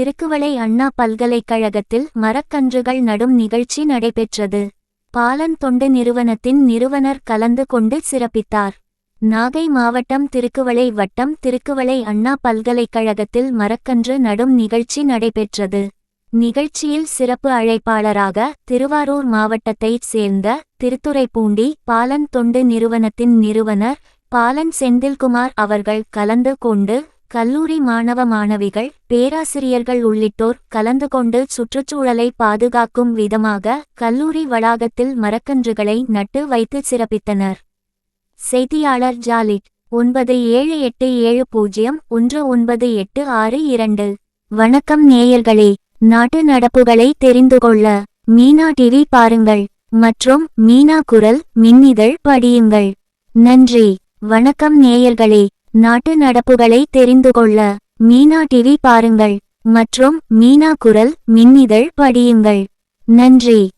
திருக்குவளை அண்ணா பல்கலைக்கழகத்தில் மரக்கன்றுகள் நடும் நிகழ்ச்சி நடைபெற்றது. பாலன் தொண்டு நிறுவனத்தின் நிறுவனர் கலந்து கொண்டு சிறப்பித்தார். நாகை மாவட்டம் திருக்குவளை வட்டம் திருக்குவளை அண்ணா பல்கலைக்கழகத்தில் மரக்கன்று நடும் நிகழ்ச்சி நடைபெற்றது. நிகழ்ச்சியில் சிறப்பு அழைப்பாளராக திருவாரூர் மாவட்டத்தைச் சேர்ந்த திருத்துறைப்பூண்டி பாலன் தொண்டு நிறுவனத்தின் நிறுவனர் பாலன் செந்தில்குமார் அவர்கள் கலந்து கொண்டு கல்லூரி மாணவ மாணவிகள் பேராசிரியர்கள் உள்ளிட்டோர் கலந்து கொண்டு சுற்றுச்சூழலை பாதுகாக்கும் விதமாக கல்லூரி வளாகத்தில் மரக்கன்றுகளை நட்டு வைத்து சிறப்பித்தனர். செய்தியாளர் ஜாலிட் ஒன்பது ஏழு எட்டு ஏழு பூஜ்ஜியம் ஒன்று ஒன்பது எட்டு ஆறு இரண்டு. வணக்கம் நேயர்களே நாட்டு நடப்புகளை தெரிந்து கொள்ள மீனா டிவி பாருங்கள் மற்றும் மீனா குரல் மின்னிதழ் படியுங்கள். நன்றி வணக்கம் நேயர்களே. நாட்டு நடப்புகளை தெரிந்து கொள்ள மீனா டிவி பாருங்கள். மற்றும் மீனா குரல் மின்னிதழ் படியுங்கள். நன்றி.